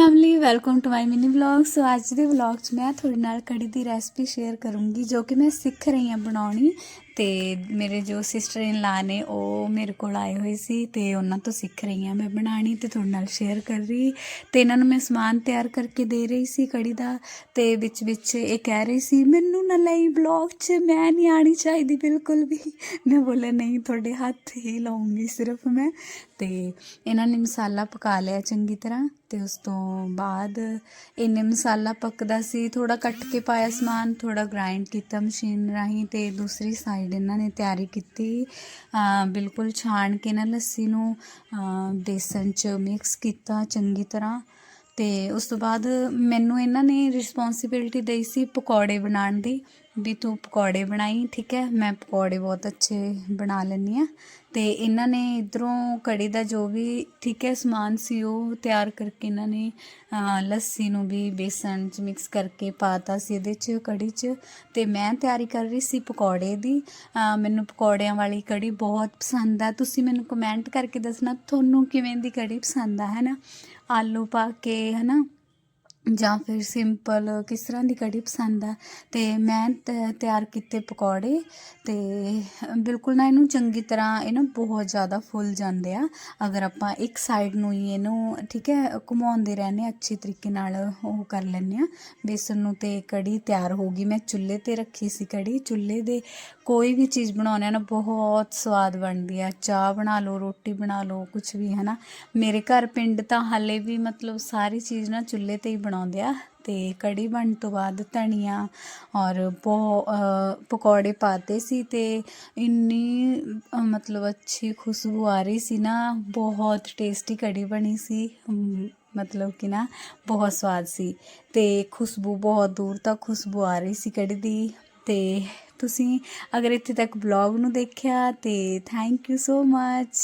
Ja, family welcome to my mini vlog so ਅੱਜ ਦੇ vlog 'ਚ ਮੈਂ ਤੁਹਾਡੇ ਨਾਲ ਕੜੀ ਦੀ ਰੈਸਪੀ ਸ਼ੇਅਰ ਕਰੂੰਗੀ, ਜੋ ਕਿ ਮੈਂ ਸਿੱਖ ਰਹੀ ਹਾਂ ਬਣਾਉਣੀ। ਤੇ ਮੇਰੇ ਜੋ ਸਿਸਟਰ ਇਨ ਲਾ ਨੇ, ਉਹ ਮੇਰੇ ਕੋਲ ਆਏ ਹੋਏ ਸੀ ਤੇ ਉਹਨਾਂ ਤੋਂ ਸਿੱਖ ਰਹੀ ਹਾਂ ਮੈਂ ਬਣਾਉਣੀ ਤੇ ਤੁਹਾਡੇ ਨਾਲ ਸ਼ੇਅਰ ਕਰ ਰਹੀ। ਤੇ ਇਹਨਾਂ ਨੂੰ ਮੈਂ ਸਮਾਨ ਤਿਆਰ ਕਰਕੇ ਦੇ ਰਹੀ ਸੀ ਕੜੀ ਦਾ। ਤੇ ਵਿੱਚ ਵਿੱਚ ਇਹ ਕਹਿ ਰਹੀ ਸੀ, ਮੈਨੂੰ ਨਾ ਲਈ ਵਲੌਗ 'ਚ, ਮੈਂ ਨਹੀਂ ਆਣੀ ਚਾਹੀਦੀ ਬਿਲਕੁਲ ਵੀ। ਮੈਂ ਬੋਲਿਆ, ਨਹੀਂ, ਤੁਹਾਡੇ ਹੱਥ ਹੀ ਲਾਉਂਗੀ, ਸਿਰਫ ਮੈਂ। ਤੇ ਇਹਨਾਂ ਨੇ ਮਸਾਲਾ ਪਕਾ ਲਿਆ ਚੰਗੀ ਤਰ੍ਹਾਂ ਤੇ ਉਸ ਤੋਂ ਬਾਅਦ ਇਹਨੇ ਮਸਾਲਾ ਪੱਕਦਾ ਸੀ ਥੋੜਾ ਕੱਟ ਕੇ ਪਾਇਆ ਸਮਾਨ ਥੋੜਾ ਗ੍ਰਾਈਂਡ ਕੀਤਾ ਮਸ਼ੀਨ ਰਾਹੀਂ ਤੇ ਦੂਸਰੀ ਸਾਈਡ ਇਹਨਾਂ ਨੇ ਤਿਆਰੀ ਕੀਤੀ। ਬਿਲਕੁਲ ਛਾਣ ਕੇ ਨਾ ਲੱਸੀ ਨੂੰ, ਅਹ ਬੇਸਨ ਚ ਮਿਕਸ ਕੀਤਾ ਚੰਗੀ ਤਰ੍ਹਾਂ। ਤੇ ਉਸ ਤੋਂ ਬਾਅਦ ਮੈਨੂੰ ਇਹਨਾਂ ਨੇ ਰਿਸਪੌਂਸਿਬਿਲਟੀ ਦੇਈ ਸੀ ਪਕੌੜੇ ਬਣਾਉਣ ਦੀ। ਵੀ ਤੂੰ ਪਕੌੜੇ ਬਣਾਈ, ਠੀਕ ਹੈ? ਮੈਂ ਪਕੌੜੇ ਬਹੁਤ ਅੱਛੇ ਬਣਾ ਲੈਂਦੀ ਆ ਤੇ ਇਹਨਾਂ ਨੇ ਇਧਰੋਂ ਕੜੀ ਦਾ ਜੋ ਵੀ, ਠੀਕ ਹੈ, ਸਮਾਨ ਸੀ, ਉਹ ਤਿਆਰ ਕਰਕੇ ਇਹਨਾਂ ਨੇ ਲੱਸੀ ਨੂੰ ਵੀ ਬੇਸਣ ਚ ਮਿਕਸ ਕਰਕੇ ਪਾਤਾ ਸੀ ਇਹਦੇ ਚ, ਕੜੀ ਚ। ਤੇ ਮੈਂ ਤਿਆਰੀ ਕਰ ਰਹੀ ਸੀ ਪਕੌੜੇ ਦੀ। ਮੈਨੂੰ ਪਕੌੜਿਆਂ ਵਾਲੀ ਕੜੀ ਬਹੁਤ ਪਸੰਦ ਆ। ਤੁਸੀਂ ਮੈਨੂੰ ਕਮੈਂਟ ਕਰਕੇ ਦੱਸਣਾ, ਤੁਹਾਨੂੰ ਕਿਵੇਂ ਦੀ ਕੜੀ ਪਸੰਦ ਆ, ਹੈ ਨਾ? ਆਲੂ ਪਾ ਕੇ, ਹੈ ਨਾ? ਜਾਂ ਫਿਰ ਸਿੰਪਲ ਕਿਸ ਤਰ੍ਹਾਂ ਦੀ ਕੜੀ ਪਸੰਦ ਆ, ਤੇ ਮੈਂ ਤ- ਤਿਆਰ ਕੀਤੇ ਪਕੌੜੇ, ਤੇ ਬਿਲਕੁਲ ਨਾ ਇਹਨੂੰ ਚੰਗੀ ਤਰ੍ਹਾਂ ਇਹ ਨਾ ਬਹੁਤ ਜ਼ਿਆਦਾ ਫੁੱਲ ਜਾਂਦੇ ਆ। ਅਗਰ ਆਪਾਂ ਇੱਕ ਸਾਈਡ ਨੂੰ ਹੀ ਇਹਨੂੰ, ਠੀਕ ਹੈ, ਘੁਮਾਉਂਦੇ ਰਹਿੰਦੇ ਹਾਂ ਅੱਛੇ ਤਰੀਕੇ ਨਾਲ ਉਹ ਕਰ ਲੈਂਦੇ ਆ। ਬੇਸਨ ਨੂੰ ਤੇ ਕੜੀ ਤਿਆਰ ਹੋ ਗਈ, ਮੈਂ ਚੁੱਲ੍ਹੇ ਤੇ ਰੱਖੀ ਸੀ ਕੜੀ। ਚੁੱਲ੍ਹੇ ਦੇ ਕੋਈ ਵੀ ਚੀਜ਼ ਬਣਾਉਣੇ ਆ ਨਾ, ਬਹੁਤ ਸਵਾਦ ਬਣਦੀ ਆ। ਚਾਹ ਬਣਾ ਲਓ, ਰੋਟੀ ਬਣਾ ਲਓ ਕੁਝ ਵੀ ਹੈ ਨਾ ਮੇਰੇ ਘਰ ਪਿੰਡ ਤਾਂ ਹਾਲੇ ਵੀ ਮਤਲਬ ਸਾਰੀ ਚੀਜ਼ ਨਾ ਚੁੱਲ੍ਹੇ ਤੇ ਹੀ ਬਣਾਉਂਦੇ ਆ ਤੇ ਕੜੀ ਬਣਨ ਤੋਂ ਬਾਅਦ ਧਨੀਆ ਔਰ ਬਹੁ ਪਕੌੜੇ ਪਾਤੇ ਸੀ ਤੇ ਇੰਨੀ ਮਤਲਬ ਅੱਛੀ ਖੁਸ਼ਬੂ ਆ ਰਹੀ ਸੀ ਨਾ, ਬਹੁਤ ਟੇਸਟੀ ਕੜੀ ਬਣੀ ਸੀ ਮਤਲਬ ਕਿ ਨਾ ਬਹੁਤ ਸਵਾਦ ਸੀ ਤੇ ਖੁਸ਼ਬੂ ਬਹੁਤ ਦੂਰ ਤੱਕ ਖੁਸ਼ਬੂ ਆ ਰਹੀ ਸੀ ਕੜੀ ਦੀ ਤੇ ਤੁਸੀਂ ਅਗਰ ਇੱਥੇ ਤੱਕ ਬਲੌਗ ਨੂੰ ਦੇਖਿਆ ਤੇ ਥੈਂਕ ਯੂ ਸੋ ਮੱਚ